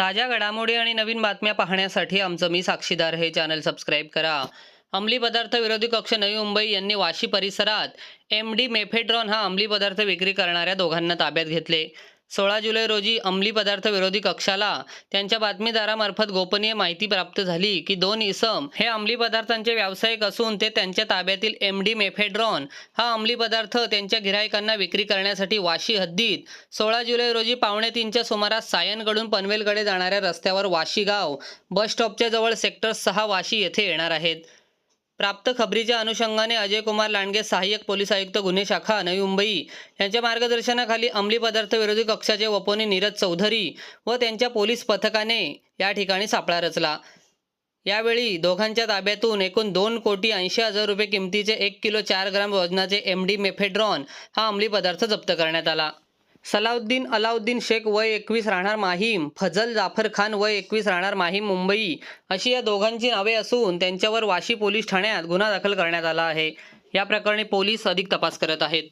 ताज्या घडामोडी आणि नवीन बातम्या पाहण्यासाठी आमचं मी साक्षीदार हे चॅनल सबस्क्राईब करा. अंमली पदार्थ विरोधी कक्ष नवी मुंबई यांनी वाशी परिसरात एम डी मेफेड्रॉन हा अंमली पदार्थ विक्री करणाऱ्या दोघांना ताब्यात घेतले. सोळा जुलै रोजी अंमली पदार्थ विरोधी कक्षाला त्यांच्या बातमीदारामार्फत गोपनीय माहिती प्राप्त झाली की दोन इसम हे अंमली पदार्थांचे व्यावसायिक असून ते त्यांच्या ताब्यातील एम डी मेफेड्रॉन हा अंमली पदार्थ त्यांच्या गिरायकांना विक्री करण्यासाठी वाशी हद्दीत. सोळा जुलै रोजी पावणे तीनच्या सुमारास सायनकडून पनवेलकडे जाणाऱ्या रस्त्यावर वाशी गाव बस स्टॉपच्या जवळ सेक्टर सहा वाशी येथे येणार आहेत. प्राप्त खबरीच्या अनुषंगाने अजय कुमार लांडगे सहाय्यक पोलीस आयुक्त गुन्हे शाखा नवी मुंबई यांच्या मार्गदर्शनाखाली अंमली पदार्थ विरोधी कक्षाचे वपोने नीरज चौधरी व त्यांच्या पोलीस पथकाने या ठिकाणी सापळा रचला. यावेळी दोघांच्या ताब्यातून एकूण दोन कोटी ऐंशी हजार रुपये किमतीचे एक किलो चार ग्राम वजनाचे एम डी मेफेड्रॉन हा अंमली पदार्थ जप्त करण्यात आला. सलाउद्दीन अलाउद्दीन शेख वय एकवीस राहणार माहीम फजल जाफर खान वय एकवीस राहणार माहीम मुंबई. अशी या दोघांची नावे असून त्यांच्यावर वाशी पोलीस ठाण्यात गुन्हा दाखल करण्यात आला आहे. या प्रकरणी पोलीस अधिक तपास करत आहेत.